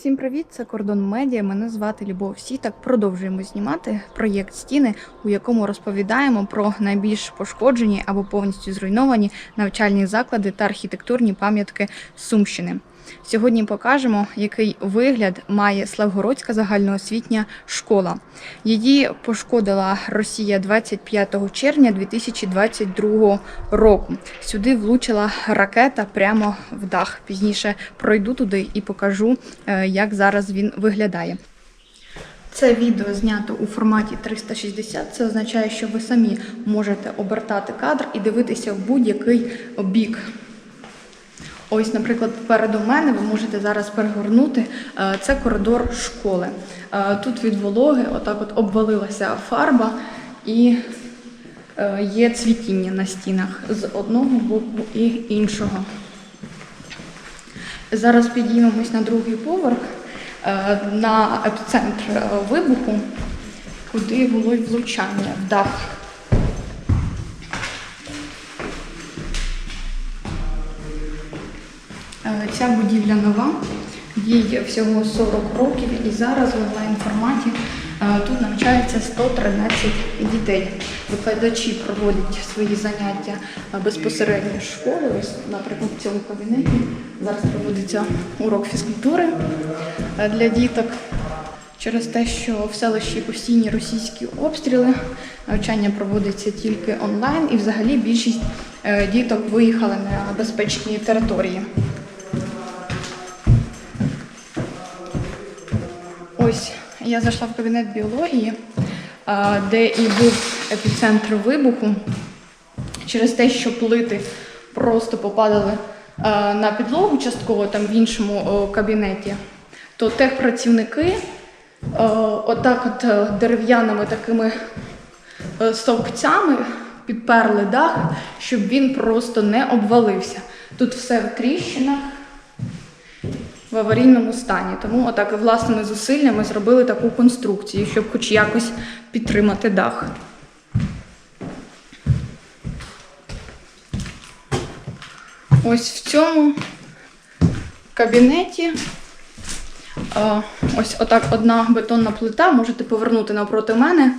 Всім привіт! Це Кордон Медіа. Мене звати Любов Сітак. Продовжуємо знімати проєкт стіни, у якому розповідаємо про найбільш пошкоджені або повністю зруйновані навчальні заклади та архітектурні пам'ятки Сумщини. Сьогодні покажемо, який вигляд має Славгородська загальноосвітня школа. Її пошкодила Росія 25 червня 2022 року. Сюди влучила ракета прямо в дах. Пізніше пройду туди і покажу, е, як зараз він виглядає. Це відео знято у форматі 360. Це означає, що ви самі можете обертати кадр і дивитися в будь-який бік. Ось, наприклад, попереду мене ви можете зараз перегорнути. е, Це коридор школи. Е, Тут від вологи отак от обвалилася фарба і е, є цвітіння на стінах з одного боку і іншого. Зараз підіймемось на другий поверх на епіцентр вибуху, куди було й влучання в дах. Ця будівля нова, їй всього 40 років, і зараз в онлайн форматі е, тут навчається 113 дітей. Викладачі проводять свої заняття е, безпосередньо з школи. Наприклад, в цьому кабінеті зараз проводиться урок фізкультури е, для діток. Через те, що в селищі постійні російські обстріли, навчання проводиться тільки онлайн, і взагалі більшість е, діток виїхали на безпечні території. Я зайшла в кабінет біології, де і був епіцентр вибуху. Через те, що плити просто попадали на підлогу частково там в іншому кабінеті, то техпрацівники отак от е, дерев'яними такими е, стовпцями підперли дах, щоб він просто не обвалився. Тут все в тріщинах аварійному стані. Тому отак власними зусиллями зробили таку конструкцію, щоб хоч якось підтримати дах. Ось в цьому кабінеті ось отак одна бетонна плита, можете повернути навпроти мене,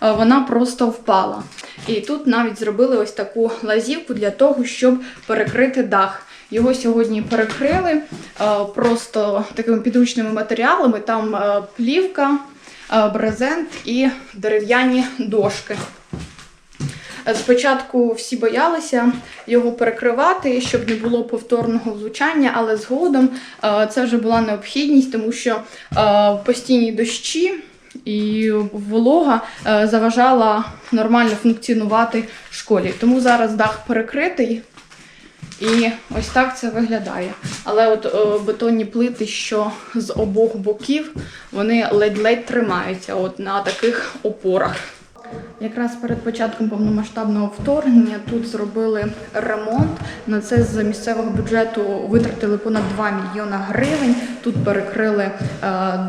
вона просто впала. І тут навіть зробили ось таку лазівку для того, щоб перекрити дах. Його сьогодні перекрили е, просто такими підручними матеріалами. Там е, плівка, е, брезент і дерев'яні дошки. Спочатку всі боялися його перекривати, щоб не було повторного влучання, але згодом це вже була необхідність, тому що постійні дощі і волога заважала нормально функціонувати школі. Тому зараз дах перекритий. І ось так це виглядає. Але от е, бетонні плити, що з обох боків, вони ледь-ледь тримаються от на таких опорах. Якраз перед початком повномасштабного вторгнення тут зробили ремонт. На це з місцевого бюджету витратили понад 2 мільйона гривень. Тут перекрили е,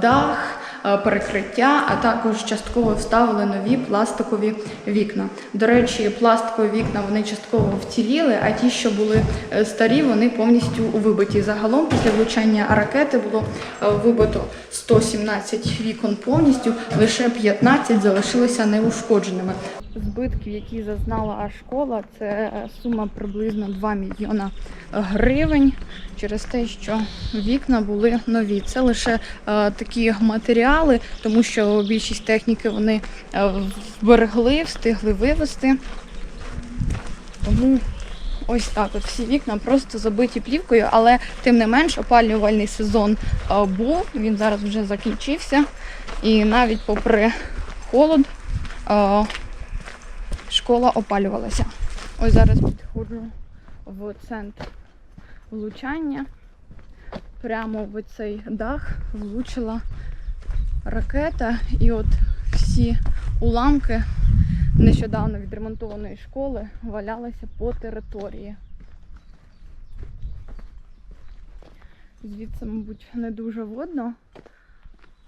дах, перекриття, а також частково вставили нові пластикові вікна. До речі, пластикові вікна вони частково вціліли, а ті, що були е, старі, вони повністю вибиті. Загалом після влучання ракети було е, вибито 117 вікон повністю, лише 15 залишилися неушкодженими. Збитків, які зазнала школа, це сума приблизно 2 мільйона гривень через те, що вікна були нові. Це лише е, такі матеріали, тому що більшість техніки вони е, вберегли, встигли вивезти. Тому ось так от всі вікна просто забиті плівкою, але тим не менш опалювальний сезон е, був, він зараз вже закінчився. І навіть попри холод школа опалювалася. Ось зараз підходжу в центр влучання. Прямо в цей дах влучила ракета, і от всі уламки нещодавно відремонтованої школи валялися по території. Звідси, мабуть, не дуже видно,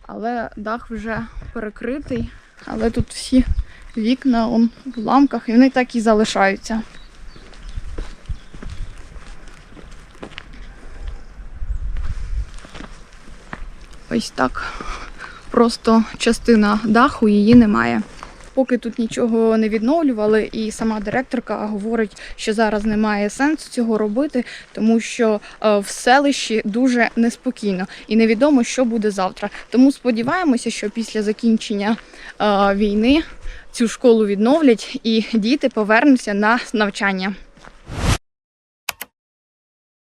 але дах вже перекритий, але тут всі вікна он, в ламках, і вони так і залишаються. Ось так. Просто частина даху її немає. Поки тут нічого не відновлювали, і сама директорка говорить, що зараз немає сенсу цього робити, тому що е, в селищі дуже неспокійно і невідомо, що буде завтра. Тому сподіваємося, що після закінчення е, війни цю школу відновлять і діти повернуться на навчання.